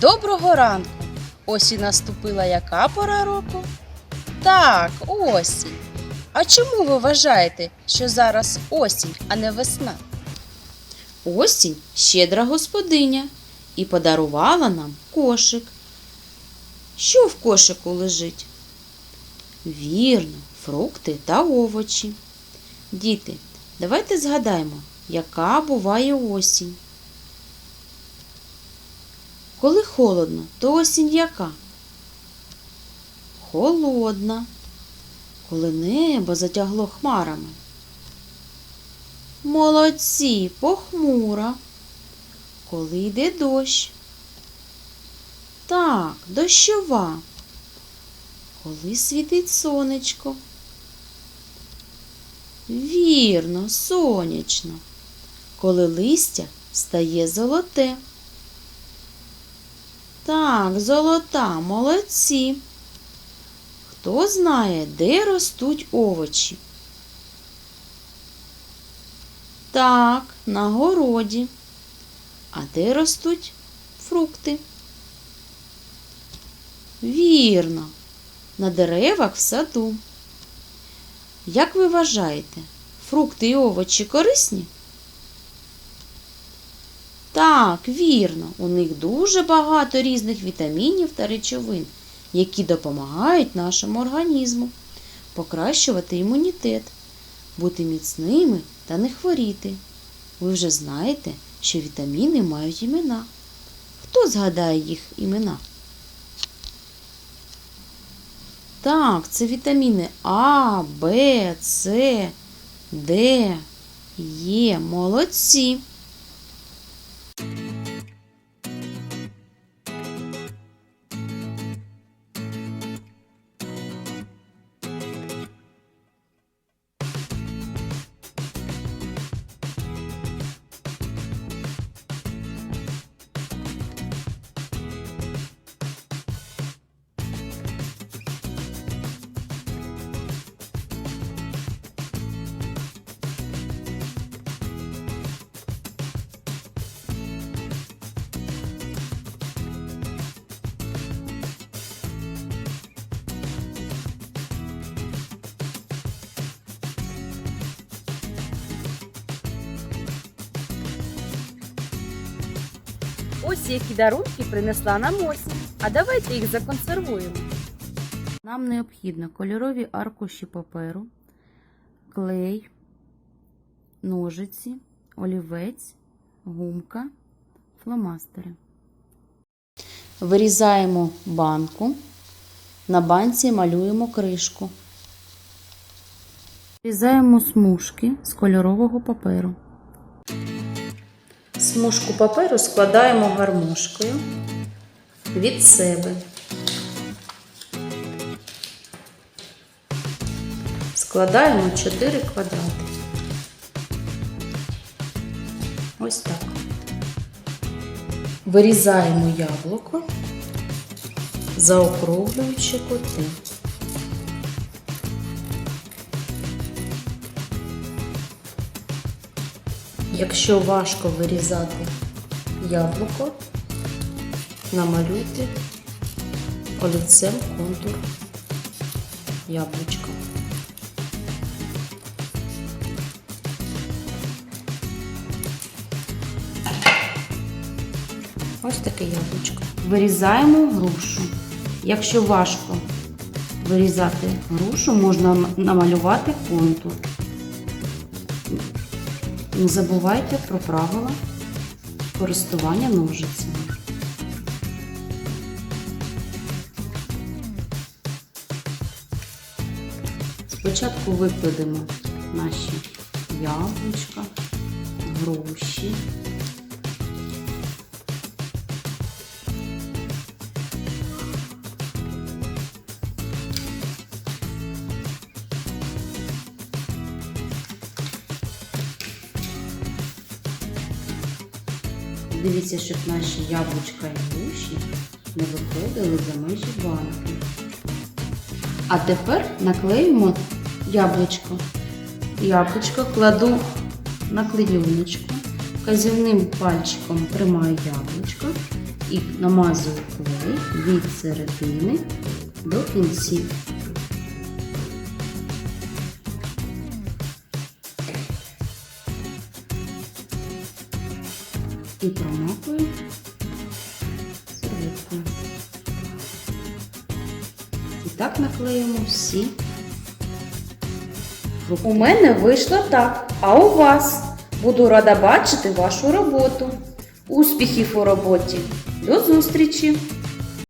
Доброго ранку! Ось і наступила яка пора року? Так, осінь. А чому ви вважаєте, що зараз осінь, а не весна? Осінь щедра господиня і подарувала нам кошик. Що в кошику лежить? Вірно, фрукти та овочі. Діти, давайте згадаємо, яка буває осінь. Коли холодно, то осінь яка? Холодна. Коли небо затягло хмарами. Молодці, похмура. Коли йде дощ. Так, дощова. Коли світить сонечко. Вірно, сонячно. Коли листя стає золоте. Так, золота, молодці. Хто знає, де ростуть овочі? Так, на городі. А де ростуть фрукти? Вірно, на деревах в саду. Як ви вважаєте, фрукти і овочі корисні? Так, вірно, у них дуже багато різних вітамінів та речовин, які допомагають нашому організму покращувати імунітет, бути міцними та не хворіти. Ви вже знаєте, що вітаміни мають імена. Хто згадає їх імена? Так, це вітаміни А, Б, С, Д, Е. Молодці. Ось які дарунки принесла нам осінь. А давайте їх законсервуємо. Нам необхідно кольорові аркуші паперу, клей, ножиці, олівець, гумка, фломастери. Вирізаємо банку. На банці малюємо кришку. Вирізаємо смужки з кольорового паперу. Смужку паперу складаємо гармошкою від себе. Складаємо 4 квадрати. Ось так. Вирізаємо яблуко, заокруглюючи кути. Якщо важко вирізати яблуко, намалюйте олівцем контур яблучка. Ось таке яблучко. Вирізаємо грушу. Якщо важко вирізати грушу, можна намалювати контур. Не забувайте про правила користування ножицями. Спочатку викладемо наші яблучка, груші. Дивіться, щоб наші яблучка і груші не виходили за межі банки. А тепер наклеїмо яблучко. Яблучко кладу на клеюночку, вказівним пальчиком тримаю яблучко і намазую клей від середини до кінців. І промакую серветкою. І так наклеїмо всі. У мене вийшло так, а у вас? Буду рада бачити вашу роботу. Успіхів у роботі! До зустрічі!